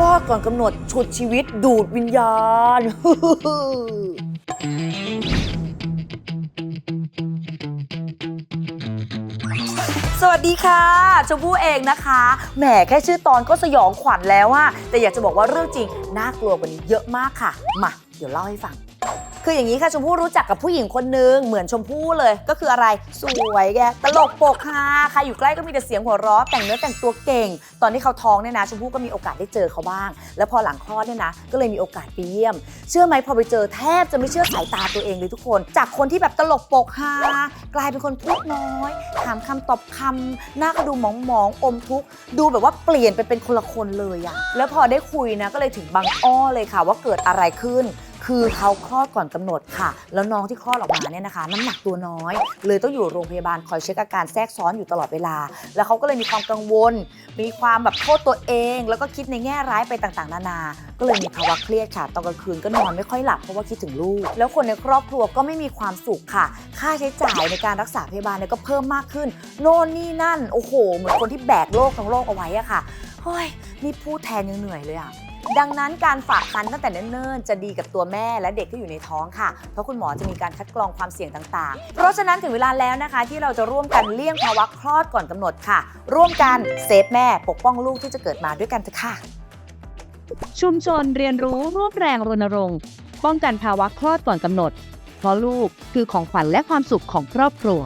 ลอดก่อนกำหนดฉุดชีวิตดูดวิญญาณ สวัสดีค่ะชมพู่เองนะคะ แหมแค่ชื่อตอนก็สยองขวัญแล้วอะแต่อยากจะบอกว่าเรื่องจริง น่ากลัวกว่านี้เยอะมากค่ะ มา เดี๋ยวเล่าให้ฟัง คืออย่างนี้ค่ะชมพู่รู้จักกับผู้หญิงคนนึงเหมือนชมพู่เลย ก็คืออะไรสวยแกตลกโปกฮาใครอยู่ใกล้ก็มีแต่เสียงหัวเราะแต่งเนื้อแต่งตัวเก่ง ตอนที่เขาท้องเนี่ยนะชมพู่ก็มีโอกาสได้เจอเขาบ้าง แล้วพอหลังคลอดเนี่ยนะก็เลยมีโอกาสไปเยี่ยม เชื่อไหมพอไปเจอแทบจะไม่เชื่อสายตาตัวเองเลยทุกคน จากคนที่แบบตลกโปกฮากลายเป็นคนพูดน้อย ถามคำตอบคำหน้าก็ดูหมองๆอมทุกข์ดูแบบว่าเปลี่ยนไปเป็นคนละคนเลยอะแล้วพอได้คุยนะก็เลยถึงบางอ้อเลยค่ะว่าเกิดอะไรขึ้น คือเขาคลอดก่อนกำหนดค่ะ แล้วน้องที่คลอดออกมาเนี่ยนะคะ น้ำหนักตัวน้อย เลยต้องอยู่โรงพยาบาลคอยเช็คอาการแทรกซ้อนอยู่ตลอดเวลา แล้วเขาก็เลยมีความกังวล มีความแบบโทษตัวเอง แล้วก็คิดในแง่ร้ายไปต่างๆ นานา ก็เลยมีภาวะเครียดค่ะ ตอนกลางคืนก็นอนไม่ค่อยหลับเพราะว่าคิดถึงลูก แล้วคนในครอบครัวก็ไม่มีความสุขค่ะ ค่าใช้จ่ายในการรักษาพยาบาลเนี่ยก็เพิ่มมากขึ้น โน่นนี่นั่น โอ้โห เหมือนคนที่แบกโลกทั้งโลกเอาไว้อะค่ะ เฮ้ยนี่พูดแทนยังเหนื่อยเลยอะดังนั้นการฝากคันตั้งแต่เนิ่นๆ จะดีกับตัวแม่และเด็กที่อยู่ในท้องค่ะ เพราะคุณหมอจะมีการคัดกรองความเสี่ยงต่างๆ เพราะฉะนั้นถึงเวลาแล้วนะคะ ที่เราจะร่วมกันเลี่ยงภาวะคลอดก่อนกำหนดค่ะ ร่วมกันเซฟแม่ปกป้องลูกที่จะเกิดมาด้วยกันเถอะค่ะ ชุมชนเรียนรู้ร่วมแรงรณรงค์ ป้องกันภาวะคลอดก่อนกำหนด เพราะลูกคือของขวัญและความสุขของครอบครัว